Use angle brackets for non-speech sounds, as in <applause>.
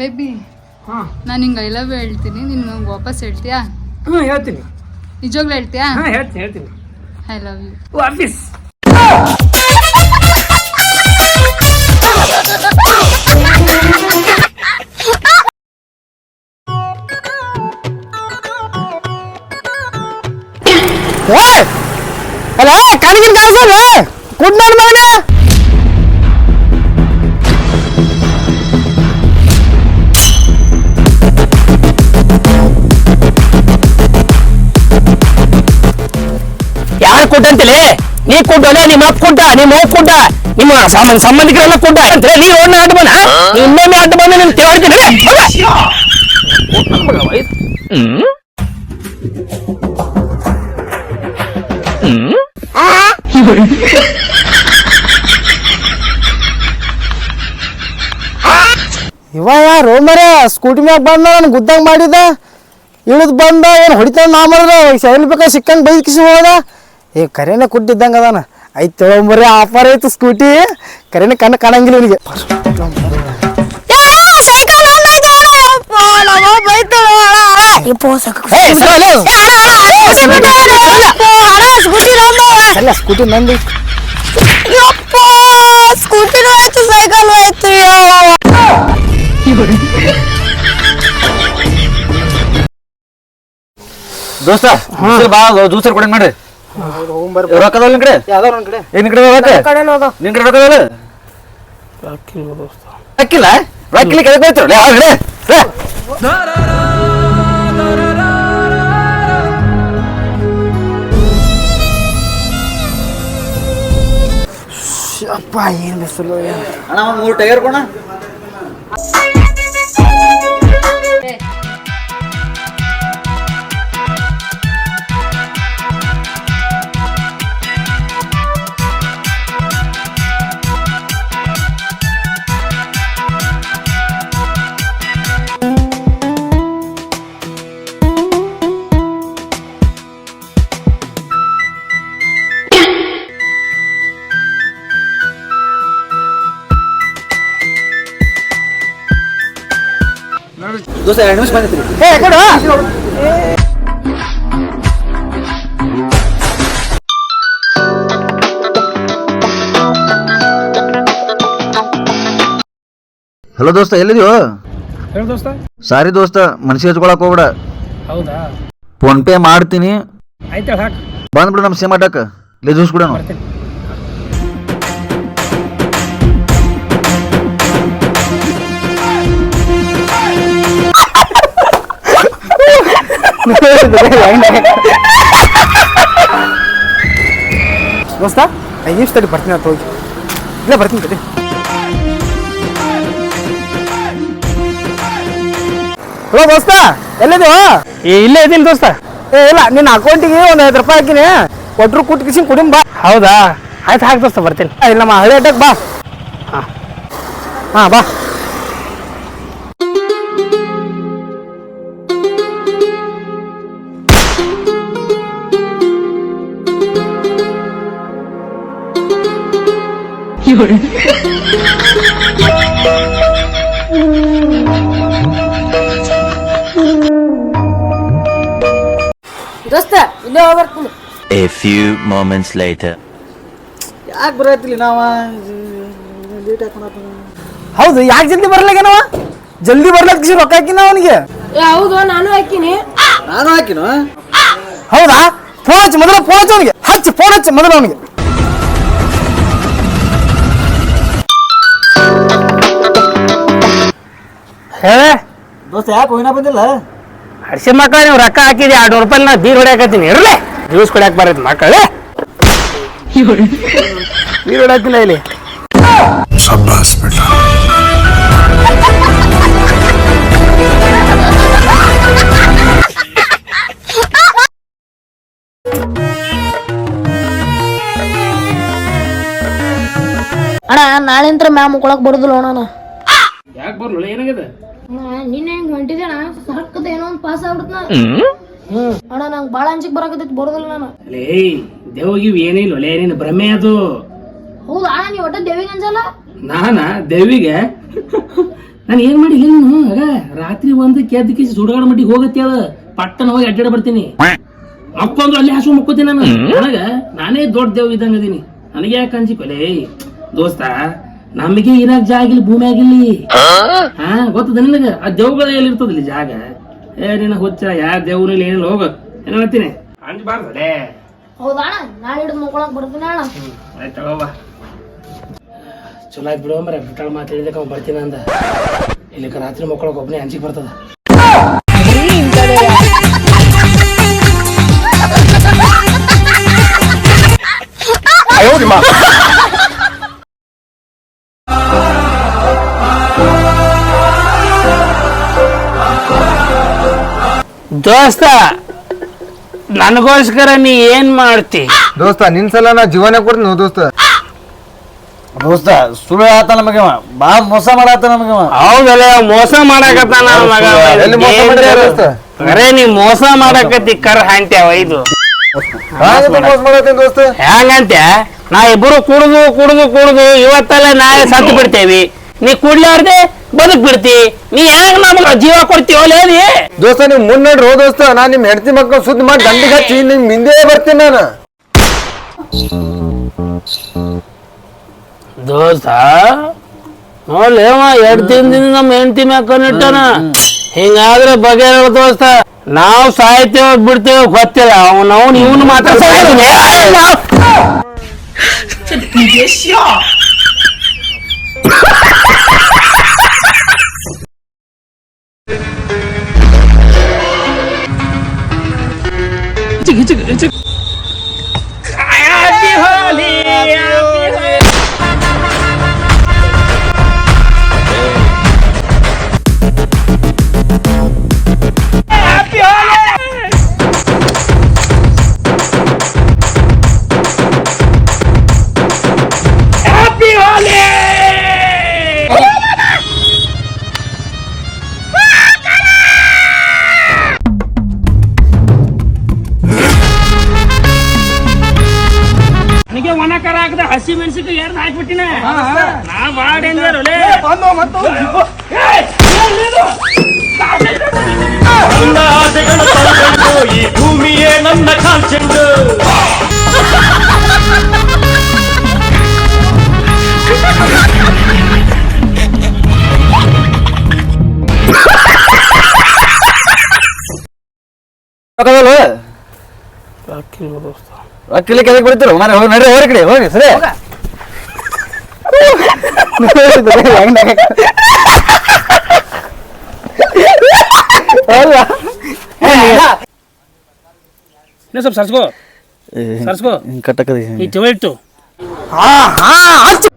Baby ಹಾ. ನಾನು ಹಿಂಗೆ ಐ ಲವ್ ಹೇಳ್ತೀನಿ. ನೀನು ನಂಗೆ ವಾಪಸ್ ಹೇಳ್ತೀಯಾ? ಹ್ಞೂ ಹೇಳ್ತೀನಿ. ನಿಜವಾಗ್ಲೂ ಹೇಳ್ತೀಯಾ? ಹಾ ಹೇಳ್ತೀನಿ ಹೇಳ್ತೀನಿ. ಐ ಲವ್ ಯು ವಾಪಸ್ ಅಲ್ಲ ಕಣಗಿನ ಕಾಸಲ್ಲ ಕುಡ್ ನನ್ನ ಮಗನೇ. ನೀ ಕೊಟ್ಟಲ್ಲ ನಿಮ್ಮ ಅಪ್ಪ ಕೊಟ್ಟ ನಿಮ್ಮ ಅವ್ವ ಕೊಟ್ಟ ನಿಮ್ಮ ಸಂಬಂಧ ಸಂಬಂಧಿಕರೆಲ್ಲ ಕೊಟ್ಟ ಅಂತ ನೀ ಒಣ್ಣ ಅಡ್ಡ ಬಂದ ಇನ್ನೊಮ್ಮೆ ಅಡ್ಡ ಬಂದ ನಿನ್ ತೆವಡ್ತೀನಿ. ಇವ ಯಾರು ಮರ ಸ್ಕೂಟಿ ಮ್ಯಾಗ ಬಂದ ನನ್ ಗುದ್ದಂಗ್ ಮಾಡಿದ? ಇಳಿದ್ ಬಂದ ಏನು ಹೊಡಿತಾನ ನಾ ಮಾಡಿದ? ಎಲ್ಲಿ ಬೇಕಾ ಸಿಕ್ಕಂಗ್ ಬೈಕಿಸಿ ಕಿಸಿ ಹೋದ ಏ ಕರೆನೆ ಕುಟ್ಟಿದ್ದಂಗ ಅದಾನ. ಐತ್ ತೊಗೊಂಬರಿ ಆಫರ್ ಐತೆ ಸ್ಕೂಟಿ. ಕರೆನೆ ಕಣ್ಣು ಕಾಣಂಗಿಲ್ಲ ಇವನಿಗೆ. ಸ್ಕೂಟಿ ನಂದು. ಸ್ಕೂಟಿನೂ ಆಯ್ತು ಸೈಕಲ್ ಆಯ್ತು. ದೋಸ್ತ ಬಾ ದೂಸರ್ ಕೊಡಿ ಮಾಡ್ರಿ. ರೊಕ್ಕ ಅದಾವ ನಿನ್ ಕಡೆ? ಯಾವ್ದಾರ ಒಂದ್ ಕಡೆ. ಏನ್ ಕಡೆ ರೊಕ್ಕ ಕಡೆನೂ ಅದಾವ ನಿನ್ ಕಡೆ ರೊಕ್ಕ ಅದಾವಲ್ಲ ರೊಕ್ಕಿಲ್ಲ ರೊಕ್ಕಿಲ್ಲ ಕೆಳಗೆ ಬೈತ್ರಲ್ಲ ಹೇಳಿ ಅಪ್ಪ ಏನ್ ಬಿಸಿಲು ಅಣ್ಣ ಒಂದು ಮೂರು ಟೈರ್ ಕೊಣ ದೋಸ್ತ ಎರಡು ನಿಮಿಷ ಬಂದಿತ್ತು ಏ ಕೊಡು. ಹಲೋ ದೋಸ್ತ ಎಲ್ಲಿದ್ಯೋ? ಹೇಳು ದೋಸ್ತ. ಸಾರಿ ದೋಸ್ತ ಮನ್ಸಿಗೆ ಹಚ್ಕೊಳಕ್ ಹೋಗ್ಬೇಡ. ಹೌದಾ? ಫೋನ್ ಪೇ ಮಾಡ್ತೀನಿ. ಆಯ್ತು ಹಾಕ್. ಬಂದ್ಬಿಡು ನಮ್ಮ ಸೇಮ್ ಅಡ್ಡಕ್ಕೆ ಲೇ ಜ್ಯೂಸ್ ಕೊಡೋಣ ಬರ್ತೀನಿ. <laughs> ದೋಸ್ತ ಐದು ನಿಮಿಷ ತಡಿ ಬರ್ತೀನಿ ಅಂತ ಹೋಗಿ. ಇಲ್ಲ ಬರ್ತೀನಿ ತಡಿ. ಹಲೋ ದೋಸ್ತ ಎಲ್ಲಿದೋ ಏ ಇಲ್ಲೇ ಇದ್ದೀನಿ ದೋಸ್ತ. ಏ ಇಲ್ಲ ನಿನ್ನ ಅಕೌಂಟಿಗೆ ಒಂದು ಐದು ರೂಪಾಯಿ ಹಾಕಿನಿ. ಕೊಟ್ರು ಕುಟ್ ಕಿಸಿನ್ ಕುಡಿಮ್ ಬಾ. ಹೌದಾ? ಆಯ್ತು ಹಾಕಿ ದೋಸ್ತ ಬರ್ತೀನಿ. ಇಲ್ಲಮ್ಮ ಇಲ್ಲಿ ನಮ್ಮ ಹಳೆ ಅಡ್ಡಕ್ಕೆ ಬಾ. ಹಾಂ. ಹಾಂ ಬಾ. <laughs> ದೋಸ್ತ ಇಲ್ಲೇ ಹೋಗ್ಬರ್ತೀನಿ A few moments later. ಯಾಕೆ ಬರತ್ತಿಲ್ಲ ನಾವ? ಲೇಟ್ ಹೌದು ಯಾಕೆ ಜಲ್ದಿ ಬರ್ಲಾಗೇನವ ಜಲ್ದಿ ಬರ್ಲಕ್ ಕಿಸಿ ರೊಕ್ಕ ಹಾಕಿನ ಅವನಿಗೆ? ಏ ಹೌದು ನಾನು ಹಾಕಿನಿ. ನಾನು ಹಾಕಿನ ಹೌದಾ? ಫೋನ್ ಹಚ್ಚಿ ಮೊದಲು ಫೋನ್ ಹಚ್ಚಿ ಅವನಿಗೆ. ಹಚ್ಚಿ ಫೋನ್ ಹಚ್ಚಿ ಮೊದಲು ಅವನಿಗೆ. ಹೇಳ ದೋಸ್ತ ಯಾಕೆ ಬಂದಿಲ್ಲ? ಹಡ್ಸಿ ಮಕ್ಕಳ ನೀವು ರೊಕ್ಕ ಹಾಕಿದೆ ಎರಡು ರೂಪಾಯಿ ನಾ ಬೀರ್ ಹೊಡ್ಯಾಕತ್ತೀನಿ ಇರ್ಲೆ ಜ್ಯೂಸ್ ಕುಡಿಯಕ್ ಬರತ್ತೆ ಮಕ್ಕಳೇ. ಬೀರ್ ಹೊಡ್ಯಾಕಿಲ್ಲ ಇಲ್ಲಿ. ಅಣ್ಣ ನಾಳೆಂತ್ರ ಮ್ಯಾಮ್ ಮುಕ್ಕೊಳಕ್ ಬರುದಿಲ್ಲ ಅಣ್ಣ ಯಾಕೆ ಬರ್ಲಿಲ್ಲ ಏನಾಗಿದೆ? ನಿನ್ನೆ ಹೆಂಗ್ ಹೊಂಟಿದೇಣ ಸರ್ಕದ ಏನೋ ಒಂದು ಪಾಸ್ ಆಗ್ಬಿಡ್ತ ಅಣ್ಣ ನಂಗೆ ಭಾಳ ಅಂಜಿಕ್ ಬರಾಕತೈತಿ ಬರೋದಿಲ್ಲ ನಾನು. ಲೇ ದೇವಗಿವ್ ಏನಿಲ್ಲ ಲೇ ನೀನು ಭ್ರಮೆ ಅದು. ಹೌದು ಅಣ್ಣ ನೀವು ಒಟ್ಟ ದೇವಿಗೆ ಅಂಜಲ್ಲ? ನಾನ? ದೇವಿಗೆ ನಾನು ಏನ್ ಮಾಡಿ ನೀನು ಆಗ ರಾತ್ರಿ ಒಂದು ಕೆದ್ದ ಕಿಸಿ ಸುಡಗಾಡ ಮಟ್ಟಿಗೆ ಹೋಗತ್ತೆ ಅದ. ಪಟ್ಟನ ಹೋಗಿ ಅಡ್ಡಾಡ ಬರ್ತೀನಿ. ಮಕ್ಕೊಂದು ಅಲ್ಲಿ ಹಸು ಮಕ್ಕೋತೀನಿ ನಾನು. ನನಗ ನಾನೇ ದೊಡ್ಡ ದೇವ್ ಇದ್ದಂಗ ಅದೀನಿ. ನನಗೆ ಯಾಕೆ ಅಂಜಿಕೊಲೆ ದೋಸ್ತ ನಮಗೆ ಇರಾಕ್ ಜಾಗ ಇಲ್ಲಿ ಭೂಮಿ ಆಗಿಲ್ಲಿ ಹಾ? ಗೊತ್ತದ ನಿನಗ? ಆ ದೇವ್ಗಳ ಎಲ್ಲಿ ಇರ್ತದಲ್ಲಿ ಜಾಗ? ಏ ನಿನ್ನ ಹುಚ್ಚ ಯಾರ ದೇವ್ರ ಇಲ್ಲಿ ಏನಿಲ್ಲ ಹೋಗ. ಏನ್ ಹೇಳ್ತೀನಿ ಅಂಜಬಾರ್ದಲೇ ಹೌದಾ ನಾಳೆ ಹಿಡಿದು ಮುಕ್ಕೊಳಕ್ ಬರ್ತೀನಿ ಅಣ್ಣ. ಆಯ್ತು ಹೋಗ ಚಲೋ ಆಯ್ತು ಬಿಡುವ ಮರ ಬಿಟ್ಟಾಳ ಮಾತಾಡಿದಕ್ಕೆ ಅವ ಬರ್ತೀನಿ ಅಂದ. ಇಲ್ಲಿ ರಾತ್ರಿ ಮಕ್ಕಳಕ್ಕೆ ಒಬ್ಬನೇ ಅಂಜಿಗೆ ಬರ್ತದ. ದೋಸ್ತ ನನಗೋಸ್ಕರ ನೀ ಏನ್ ಮಾಡ್ತಿ? ದೋಸ್ತ ನಿನ್ ಸಲ ನಾ ಜೀವನ ಕೊಡ್ತೀನಿ ದೋಸ್ತ. ದೋಸ್ತ ಸುಳ್ಳು ಆತ ನಮಗೆ. ಬಾ ಮೋಸ ಮಾಡಾತ ನಮಗೆ. ಹೌದಲ್ಲ ಮೋಸ ಮಾಡಕತ್ತಾನ ಮಗ ಎಲ್ಲಿ ಮೋಸ ಮಾಡಿದ ದೋಸ್ತ? ಅರೆ ನೀ ಮೋಸ ಮಾಡಕತ್ತಿ ಕರ್ ಹಾಂತ್ಯಾವ ಇದು. ಹಾಗಂತ ಮೋಸ ಮಾಡತ್ತೀನಿ ದೋಸ್ತ. ಹೆಂಗಂತೆ ನಾ ಇಬ್ರು ಕುಡ್ದು ಕುಡ್ದು ಕುಡ್ದು ಇವತ್ತಲ್ಲ ನಾಳೆ ಸತ್ತು ಬಿಡ್ತೇವಿ. ನೀ ಕುಡ್ಲಾರ್ದೆ ಬದುಕ್ ಬಿಡ್ತಿ? ನೀ ಹೆಂಗ್ ನಮಗ ಜೀವ ಕೊಡ್ತೀವಲ್ಲ ನೀ? ದೋಸ್ತ ನೀವು ಮುನ್ನಡ್ರಿ ಹೋ ದೋಸ್ತ. ನಾ ನಿಮ್ ಹೆಂಡತಿ ಮಕ್ಕಳು ಸುದ್ದಿ ಮಾಡಿ ದಂಡಿಗೆ ಹಚ್ಚಿ ನಿಮ್ ಹಿಂದೆ ಬರ್ತೀನಿ ನಾನು. ದೋಸ್ತ ನೋಡ್ಲೇವ ಎರಡ್ ದಿನದಿಂದ ನಮ್ಮ ಹೆಂಡತಿ ಮಕ್ಕಳು ಇಟ್ಟನ. ಹಿಂಗಾದ್ರೆ ಬಗೆ ದೋಸ್ತ. ನಾವ್ ಸಾಯ್ತೇವ ಬಿಡ್ತೇವ ಗೊತ್ತಿಲ್ಲ. ಅವ್ನ ಅವ್ನು ಇವನು ಮಾತ್ರ ಸಾಯ್ತಾನೆ. <laughs> ಏಯ್, ನಾವ್- ನನಗೆ ಒಣ ಕರ ಹಾಕದ ಹಸಿ ಮೆಣಸಿಗೆ ಎರಡು ಹಾಕ್ಬಿಟ್ಟಿನ ನಾ ಬಾಳ ಡೇಂಜರ್ ಒಲೆ ರೊಕ್ಕದಲ್ಲ? ರೊಕ್ಕ ಇಲ್ಲಿಕ್ಕೆ ಎದಕ್ಕೆ ಬಿಡ್ತೀರ ಮಾರೆ ಹೋಗಿ ನಡ್ರಿ ಹೋಗ್ರಿ ಕಡೆ ಹೋಗಿ ಸರಿ ಇನ್ನೂ ಸ್ವಲ್ಪ ಸರ್ಸ್ಕೋ ಸರ್ಸ್ಕೋ ಕಟ್ಟಕದಿ ಈ ಚವ ಇಟ್ಟು ಅಣ್ಣ